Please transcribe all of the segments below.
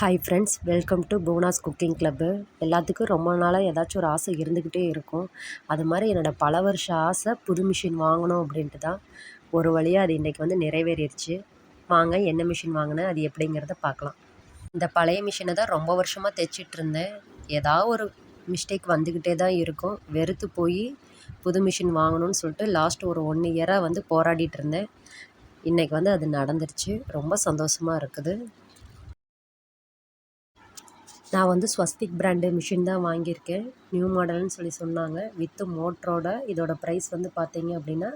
Hi friends welcome to Bhuvana's cooking club எல்லாத்துக்கும் ரொம்ப நாளாக ஏதாச்சும் ஒரு ஆசை இருந்துக்கிட்டே இருக்கும். அது மாதிரி என்னோடய பல வருஷ ஆசை புது மிஷின் வாங்கணும் அப்படின்ட்டு தான். ஒரு வழியாக அது இன்றைக்கி வந்து நிறைவேறிடுச்சு. வாங்க என்ன மிஷின் வாங்கினேன் அது எப்படிங்கிறத பார்க்கலாம். இந்த பழைய மிஷினை தான் ரொம்ப வருஷமாக தைச்சிட்டு இருந்தேன். ஏதாவது ஒரு மிஸ்டேக் வந்துக்கிட்டே தான் இருக்கும். வெறுத்து போய் புது மிஷின் வாங்கணும்னு சொல்லிட்டு லாஸ்ட் ஒரு ஒன் இயராக வந்து போராடிட்டு இருந்தேன். இன்றைக்கி வந்து அது நடந்துருச்சு. ரொம்ப சந்தோஷமாக இருக்குது. நான் வந்து ஸ்வஸ்திக் பிராண்டு மிஷின் தான் வாங்கியிருக்கேன். நியூ மாடல்னு சொல்லி சொன்னாங்க. வித்து மோட்டரோட இதோட ப்ரைஸ் வந்து பார்த்தீங்க அப்படின்னா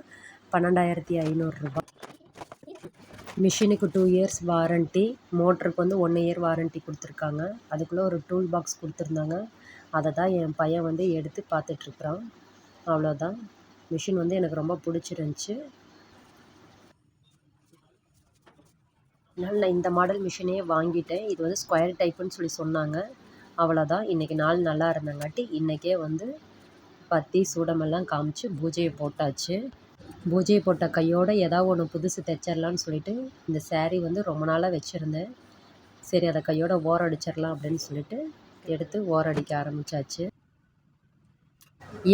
பன்னெண்டாயிரத்தி ஐநூறுரூபா மிஷினுக்கு டூ இயர்ஸ் வாரண்ட்டி மோட்டருக்கு வந்து ஒன் இயர் வாரண்ட்டி கொடுத்துருக்காங்க. அதுக்குள்ளே ஒரு டூல் பாக்ஸ் கொடுத்துருந்தாங்க. அதை தான் என் பையன் வந்து எடுத்து பார்த்துட்ருக்குறான் அவ்வளோதான் மிஷின் வந்து எனக்கு ரொம்ப பிடிச்சிருந்துச்சி. அதனால் நான் இந்த மாடல் மிஷினே வாங்கிட்டேன். இது வந்து ஸ்கொயர் டைப்புன்னு சொல்லி சொன்னாங்க. அவ்வளோதான் இன்றைக்கி நாள் நல்லா இருந்தங்காட்டி இன்றைக்கே வந்து பத்தி சூடமெல்லாம் காமிச்சு பூஜையை போட்டாச்சு. பூஜையை போட்ட கையோடு ஏதாவது ஒன்று புதுசு தைச்சிடலான்னு சொல்லிட்டு இந்த சேரீ வந்து ரொம்ப நாளாக வச்சுருந்தேன். சரி அதை கையோட ஓரடிச்சிடலாம் அப்படின்னு சொல்லிட்டு எடுத்து ஓரடிக்க ஆரம்பித்தாச்சு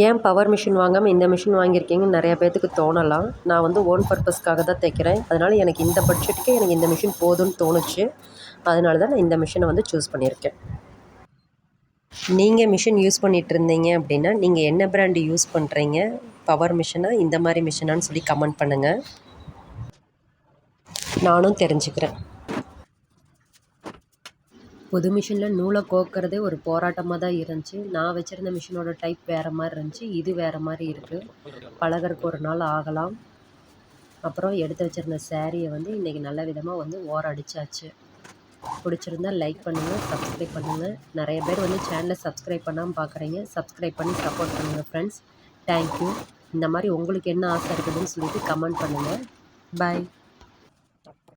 ஏன் பவர் மிஷின் வாங்காமல் இந்த மிஷின் வாங்கியிருக்கீங்கன்னு நிறையா பேர்த்துக்கு தோணலாம். நான் வந்து ஓன் பர்பஸ்க்காக தான் தைக்கிறேன். அதனால் எனக்கு இந்த பட்ஜெட்டுக்கு எனக்கு இந்த மிஷின் போதும்னு தோணுச்சு. அதனால தான் நான் இந்த மிஷினை வந்து சூஸ் பண்ணியிருக்கேன். நீங்கள் மிஷின் யூஸ் பண்ணிகிட்டு இருந்தீங்க அப்படின்னா நீங்கள் என்ன பிராண்டு யூஸ் பண்ணுறீங்க பவர் மிஷினா இந்த மாதிரி மிஷினான்னு சொல்லி கமெண்ட் பண்ணுங்கள் நானும் தெரிஞ்சுக்கிறேன். புது மிஷினில் நூலை கோக்கிறதே ஒரு போராட்டமாக தான் இருந்துச்சு. நான் வச்சுருந்த மிஷினோட டைப் வேறு மாதிரி இருந்துச்சு. இது வேறு மாதிரி இருக்குது பழகறக்கு ஒரு நாள் ஆகலாம். அப்புறம் எடுத்து வச்சுருந்த சேரீயை வந்து இன்றைக்கி நல்ல விதமாக வந்து ஓர அடித்தாச்சு பிடிச்சிருந்தா லைக் பண்ணுங்கள் சப்ஸ்கிரைப் பண்ணுங்கள் நிறைய பேர் வந்து சேனலை சப்ஸ்கிரைப் பண்ணாமல் பார்க்குறீங்க சப்ஸ்கிரைப் பண்ணி சப்போர்ட் பண்ணுங்கள் ஃப்ரெண்ட்ஸ் தேங்க்யூ இந்த மாதிரி உங்களுக்கு என்ன ஆசை இருக்குதுன்னு சொல்லிட்டு கமெண்ட் பண்ணுங்கள் பாய்